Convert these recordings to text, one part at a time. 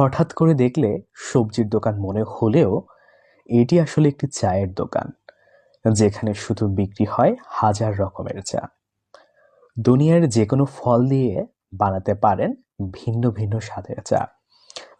হঠাৎ করে দেখলে সবজির দোকান মনে হলেও এটি আসলে একটি চায়ের দোকান, যেখানে শুধু বিক্রি হয় হাজার রকমের চা। দুনিয়ার যে কোনো ফল দিয়ে বানাতে পারেন ভিন্ন ভিন্ন স্বাদের চা,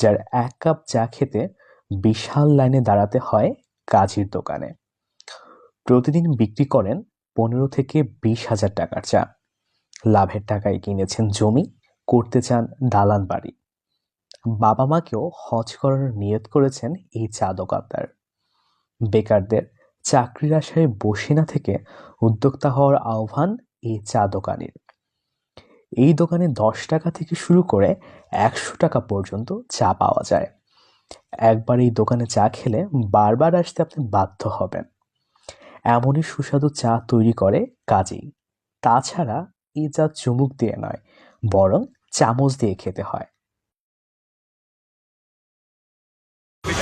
যার এক কাপ চা খেতে বিশাল লাইনে দাঁড়াতে হয় কাজীর দোকানে। প্রতিদিন বিক্রি করেন পনেরো থেকে বিশ হাজার টাকার চা। লাভের টাকায় কিনেছেন জমি, করতে চান দালান বাড়ি। বাবা মাকেও হজ করানোর নিয়ত করেছেন এই চা দোকানদার বেকারদের চাকরির আশায় বসে না থেকে উদ্যোক্তা হওয়ার আহ্বান এই চা দোকানের এই দোকানে দশ টাকা থেকে শুরু করে একশো টাকা পর্যন্ত চা পাওয়া যায়। একবার এই দোকানে চা খেলে বারবার আসতে আপনি বাধ্য হবেন। এমনই সুস্বাদু চা তৈরি করে কাজেই। তাছাড়া এই চা চুমুক দিয়ে নয়, বরং চামচ দিয়ে খেতে হয়।